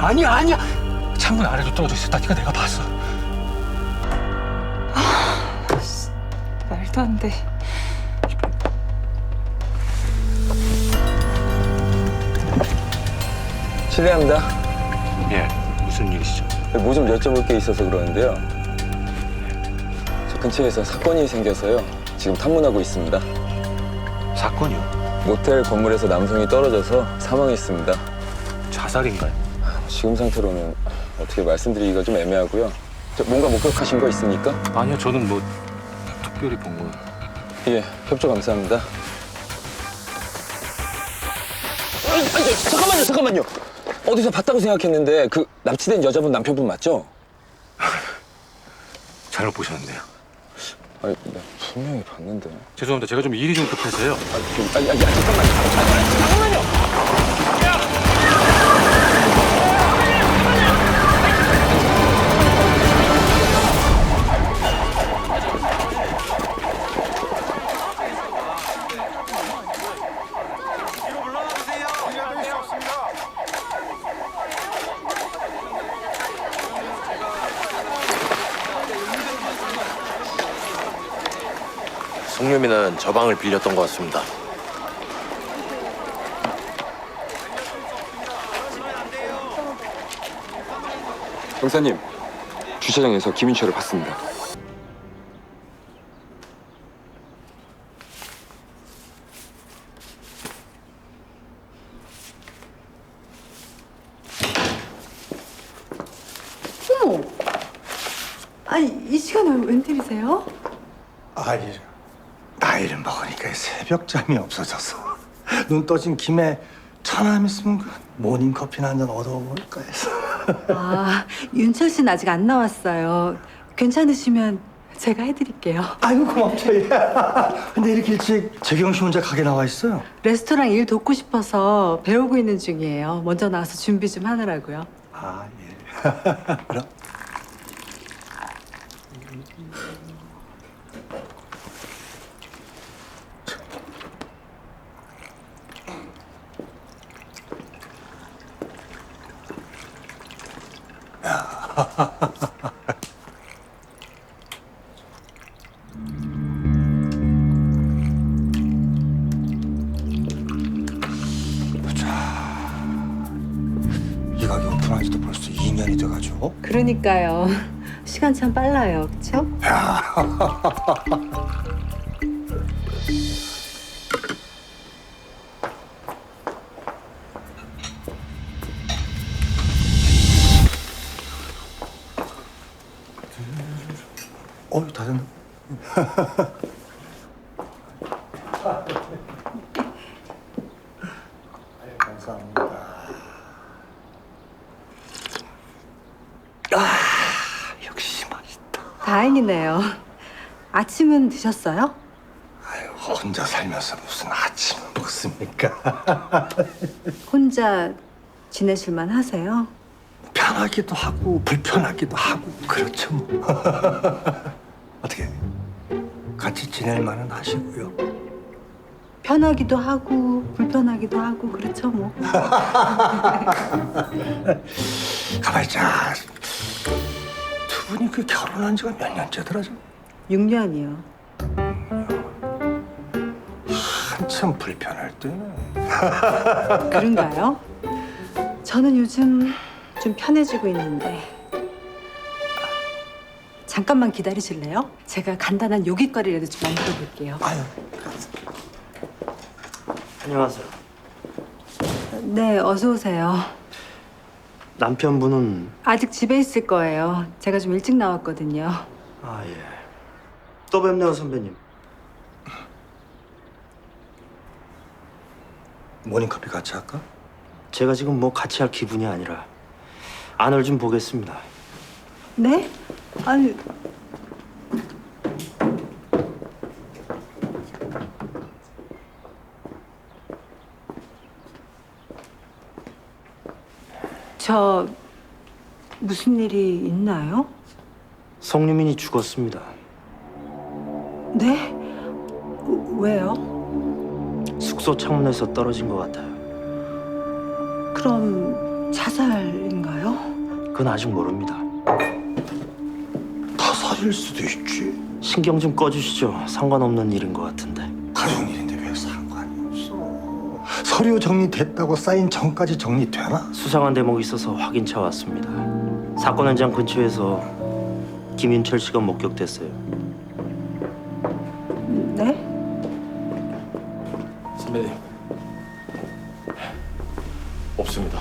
아니야, 아니야. 창문 아래로 떨어져 있었다니까 내가 봤어. 말도 안 돼. 실례합니다. 예, 무슨 일이시죠? 뭐 좀 여쭤볼 게 있어서 그러는데요. 저 근처에서 사건이 생겨서요. 지금 탐문하고 있습니다. 사건이요? 모텔 건물에서 남성이 떨어져서 사망했습니다. 자살인가요? 지금 상태로는 어떻게 말씀드리기가 좀 애매하고요. 저 뭔가 목격하신 거 있습니까? 아니요, 저는 뭐 특별히 본 건. 예, 협조 감사합니다. 아니, 아니, 잠깐만요, 잠깐만요. 어디서 봤다고 생각했는데 그 납치된 여자분 남편분 맞죠? 잘못 보셨는데요. 아니, 나 분명히 봤는데. 죄송합니다. 제가 좀 일이 좀 급해서요. 아, 그, 아니, 아니, 잠깐만. 송유미는 저 방을 빌렸던 것 같습니다. 형사님, 주차장에서 김인철을 봤습니다. 어머! 아니, 이 시간에 웬일이세요? 먹으니까 새벽잠이 없어져서 눈 떠진 김에 천함 있으면 그 모닝커피나 한 잔 얻어먹을까 해서 아, 윤철 씨는 아직 안 나왔어요. 괜찮으시면 제가 해드릴게요. 아이고 고맙죠 얘. 근데 이렇게 일찍 재경 씨 혼자 가게 나와 있어요? 레스토랑 일 돕고 싶어서 배우고 있는 중이에요. 먼저 나와서 준비 좀 하느라고요. 아 예. 그럼 이 가게 오픈한 지도 벌써 2년이 돼가지고 그러니까요. 시간 참 빨라요. 그쵸? 어이 다 됐네. 감사합니다. 아 역시 맛있다. 다행이네요. 아침은 드셨어요? 아유 혼자 살면서 무슨 아침을 먹습니까? 혼자 지내실만 하세요? 편하기도 하고 불편하기도 하고 그렇죠 뭐. 어떻게 같이 지낼 만은 하시고요. 편하기도 하고 불편하기도 하고 그렇죠 뭐. 가만히 있자. 두 분이 그 결혼한 지가 몇 년째더라 좀. 6년이요. 한참 불편할 때는. 그런가요? 저는 요즘 좀 편해지고 있는데 잠깐만 기다리실래요? 제가 간단한 요깃거리라도 좀 만들어 볼게요. 아유. 안녕하세요. 네, 어서 오세요. 남편분은 아직 집에 있을 거예요. 제가 좀 일찍 나왔거든요. 아 예. 또 뵙네요 선배님. 모닝커피 같이 할까? 제가 지금 뭐 같이 할 기분이 아니라 안을 좀 보겠습니다. 네? 아니 저 무슨 일이 있나요? 송유민이 죽었습니다. 네? 왜요? 숙소 창문에서 떨어진 것 같아요. 그럼 자살인가요? 그건 아직 모릅니다. 타살일 수도 있지. 신경 좀 꺼주시죠. 상관없는 일인 것 같은데. 가족 일인데 왜 상관이 없어? 서류 정리됐다고 사인 전까지 정리되나? 수상한 대목이 있어서 확인차 왔습니다. 사건 현장 근처에서 김윤철 씨가 목격됐어요. 네? 선배님. 없습니다.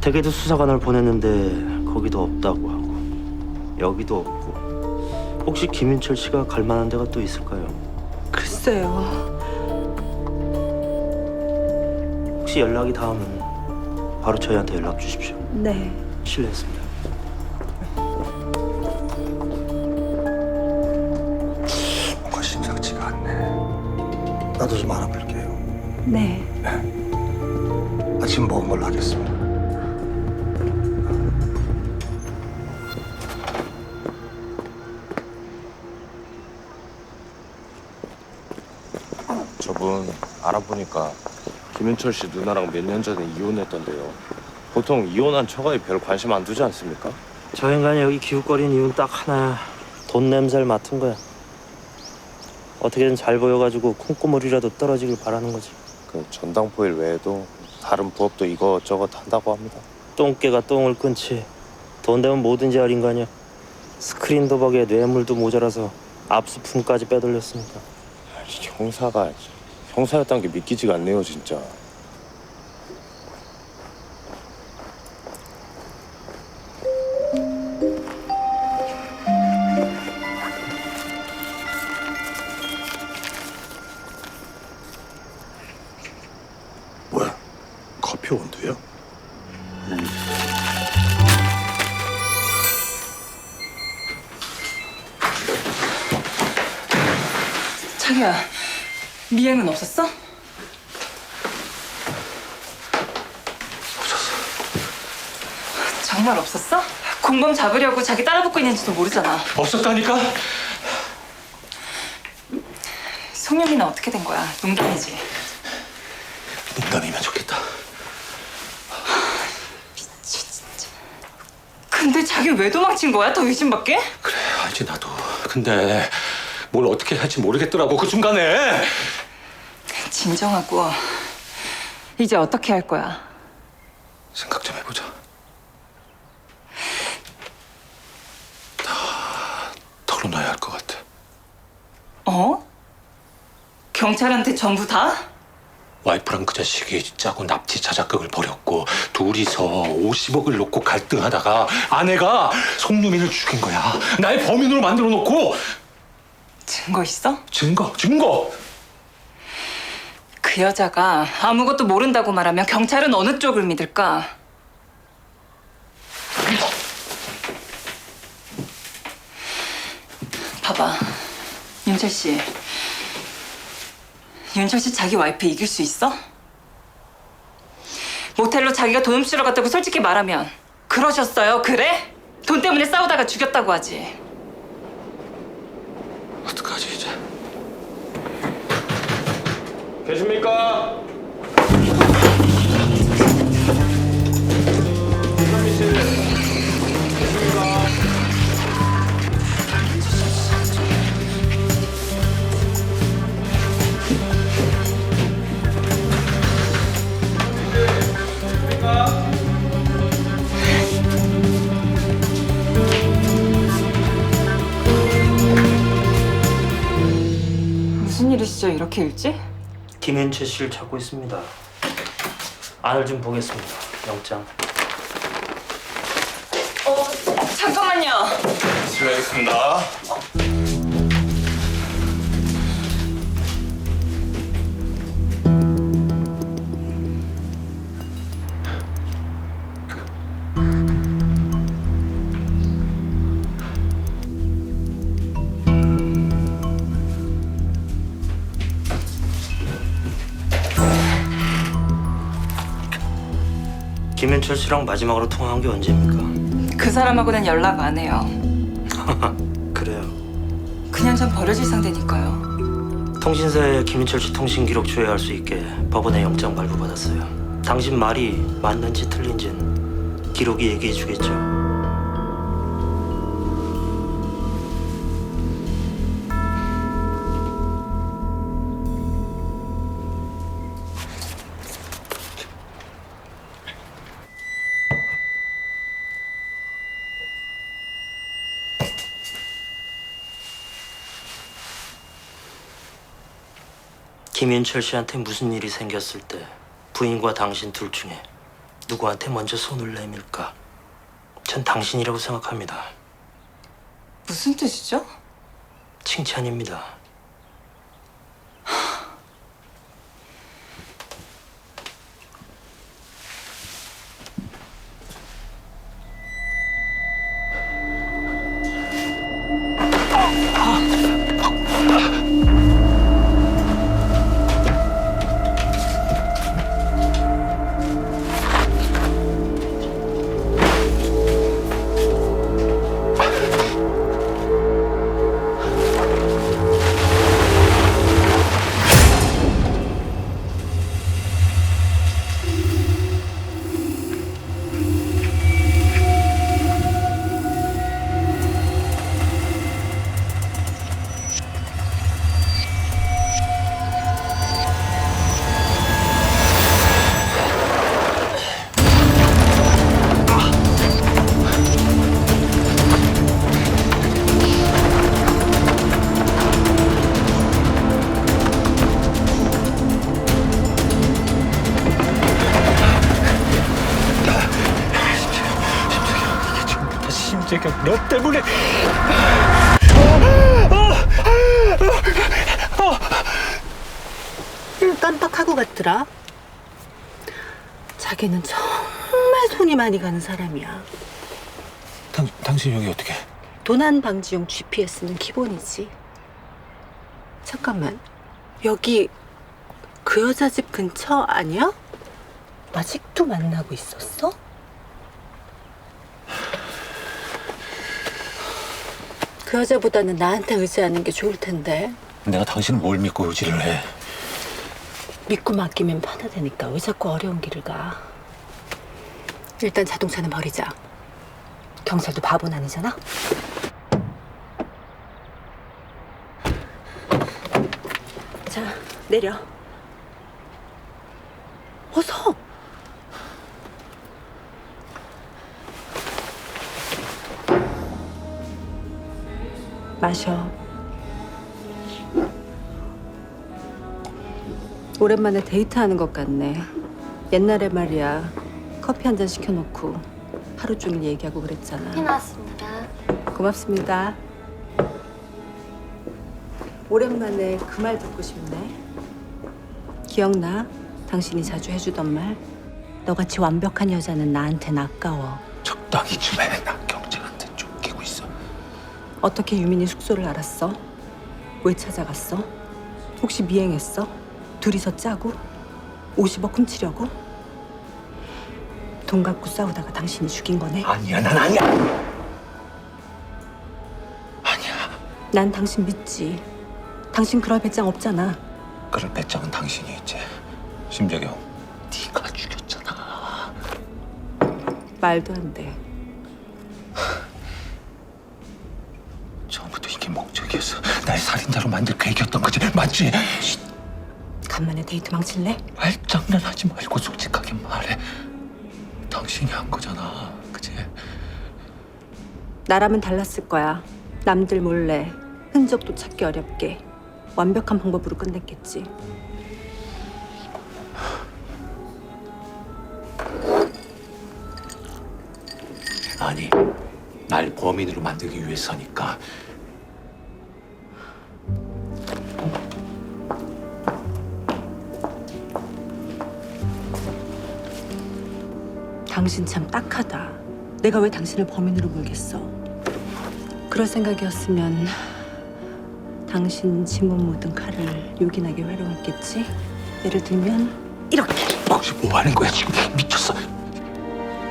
댁에도 수사관을 보냈는데 거기도 없다고 하고 여기도 없고 혹시 김윤철 씨가 갈 만한 데가 또 있을까요? 글쎄요. 혹시 연락이 닿으면 바로 저희한테 연락 주십시오. 네. 실례했습니다. 뭔가 심상치가 않네. 나도 좀 알아볼게요. 네. 아침 먹은 걸로 하겠습니다. 알아보니까 김윤철 씨 누나랑 몇 년 전에 이혼했던데요. 보통 이혼한 처가에 별 관심 안 두지 않습니까? 저 인간이 여기 기웃거리는 이유는 딱 하나야. 돈 냄새를 맡은 거야. 어떻게든 잘 보여가지고 콩고물이라도 떨어지길 바라는 거지. 그 전당포일 외에도 다른 부업도 이것저것 한다고 합니다. 똥개가 똥을 끊지. 돈 되면 뭐든지 할 인간이야. 스크린 도박에 뇌물도 모자라서 압수품까지 빼돌렸으니까. 아니, 형사가 형사였다는 게 믿기지가 않네요, 진짜. 뭐야? 커피 온도요? 자기야, 미행은 없었어? 정말 없었어? 공범 잡으려고 자기 따라붙고 있는지도 모르잖아. 없었다니까? 송영이는 어떻게 된 거야? 농담이지. 농담이면 좋겠다. 근데 자기 왜 도망친 거야? 더 의심받게? 그래 알지 나도. 근데 뭘 어떻게 할지 모르겠더라고 그 중간에. 진정하고 이제 어떻게 할 거야? 생각 좀 해보자. 다 털어놔야 할 것 같아. 어? 경찰한테 전부 다? 와이프랑 그 자식이 짜고 납치 자작극을 벌였고 둘이서 50억을 놓고 갈등하다가 아내가 송유민을 죽인 거야. 나의 범인으로 만들어 놓고 증거 있어? 증거 증거. 그 여자가 아무것도 모른다고 말하면 경찰은 어느 쪽을 믿을까? 봐봐, 윤철 씨. 윤철 씨 자기 와이프 이길 수 있어? 모텔로 자기가 돈 훔치러 갔다고 솔직히 말하면 그러셨어요? 그래? 돈 때문에 싸우다가 죽였다고 하지 이제? 계십니까? 무슨 일이시죠? 이렇게 일찍? 김윤철 씨를 찾고 있습니다. 안을 좀 보겠습니다. 영장. 어, 잠깐만요. 실례하겠습니다. 김현철 씨랑 마지막으로 통화한 게 언제입니까? 그 사람하고는 연락 안 해요. 그래요. 그냥 전 버려질 상대니까요. 통신사에 김인철 씨 통신 기록 조회할 수 있게 법원에 영장 발부받았어요. 당신 말이 맞는지 틀린진 기록이 얘기해 주겠죠. 김인철 씨한테 무슨 일이 생겼을 때 부인과 당신 둘 중에 누구한테 먼저 손을 내밀까? 전 당신이라고 생각합니다. 무슨 뜻이죠? 칭찬입니다. 심재경 너 때문에 깜빡하고 갔더라. 자기는 정말 손이 많이 가는 사람이야. 당, 당신 여기 어떻게 도난 방지용 GPS는 기본이지. 잠깐만, 여기 그 여자 집 근처 아니야? 아직도 만나고 있었어? 그 여자보다는 나한테 의지하는 게 좋을 텐데. 내가 당신을 뭘 믿고 의지를 해 믿고 맡기면 편하다니까 왜 자꾸 어려운 길을 가? 일단 자동차는 버리자. 경찰도 바보는 아니잖아. 자, 내려. 마셔. 오랜만에 데이트하는 것 같네. 옛날에 말이야. 커피 한 잔 시켜놓고 하루 종일 얘기하고 그랬잖아. 해놨습니다. 고맙습니다. 오랜만에 그 말 듣고 싶네. 기억나? 당신이 자주 해주던 말. 너같이 완벽한 여자는 나한텐 아까워. 적당히 좀해나 어떻게 유민이 숙소를 알았어? 왜 찾아갔어? 혹시 미행했어? 둘이서 짜고? 50억 훔치려고? 돈 갖고 싸우다가 당신이 죽인 거네? 아니야 난 아니야 아니야 난 당신 믿지. 당신 그럴 배짱 없잖아. 그럴 배짱은 당신이 있지 심재경 네가 죽였잖아 말도 안 돼. 처음부터 이게 목적이었어 날 살인자로 만들 계획이었던 거지 맞지? 간만에 데이트 망칠래? 말장난하지 말고 솔직하게 말해 당신이 한 거잖아 그치? 나라면 달랐을 거야. 남들 몰래 흔적도 찾기 어렵게 완벽한 방법으로 끝냈겠지. 아니 날 범인으로 만들기 위해서니까 당신 참 딱하다. 내가 왜 당신을 범인으로 몰겠어? 그럴 생각이었으면 당신 지문 묻은 칼을 요긴하게 활용했겠지? 예를 들면 이렇게. 혹시 뭐 하는 거야 지금 미쳤어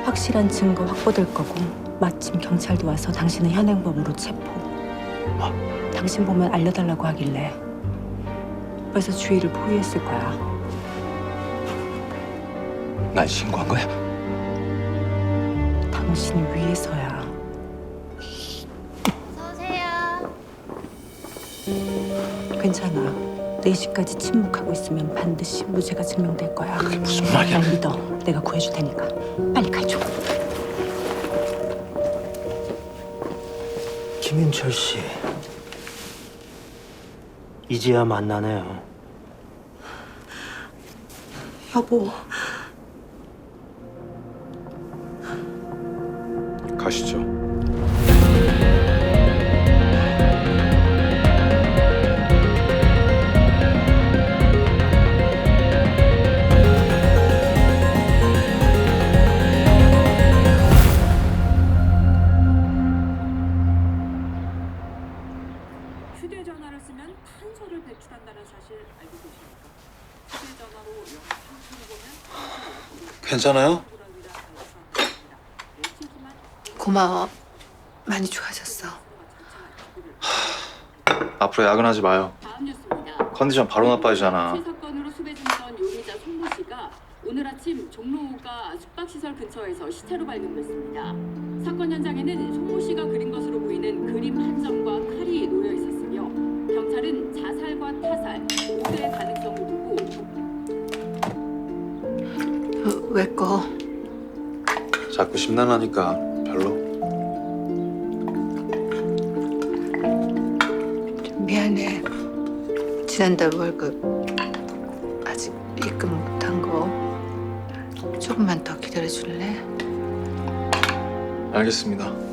확실한 증거 확보될 거고 마침 경찰도 와서 당신은 현행범으로 체포. 당신 보면 알려달라고 하길래 벌써 주의를 포위했을 거야. 날 신고한 거야? 당신이 위해서야. 괜찮아. 4시까지 침묵하고 있으면 반드시 무죄가 증명될 거야. 그게 무슨 말이야? 날 믿어. 내가 구해줄 테니까. 빨리 가줘. 김인철 씨. 이제야 만나네요. 여보. 가시죠. 휴대전화를 쓰면 탄소를 배출한다는 사실 알고 계십니까? 휴대전화로 영상 보면 괜찮아요? 고마워. 많이 좋아졌어. 앞으로 야근하지 마요. 다음 뉴스입니다. 컨디션 바로 나빠지잖아. 사건으로 수배 중이던 용의자 송모 씨가 오늘 아침 종로가 숙박시설 근처에서 시체로 발견됐습니다. 사건 현장에는 송모 씨가 그린 것으로 보이는 그림 한 점과 칼이 놓여 있었으며 경찰은 자살과 타살 모두의 가능성을 두고 왜 꺼? 자꾸 심란하니까 별로. 미안해. 지난달 월급 아직 입금 못한 거 조금만 더 기다려 줄래? 알겠습니다.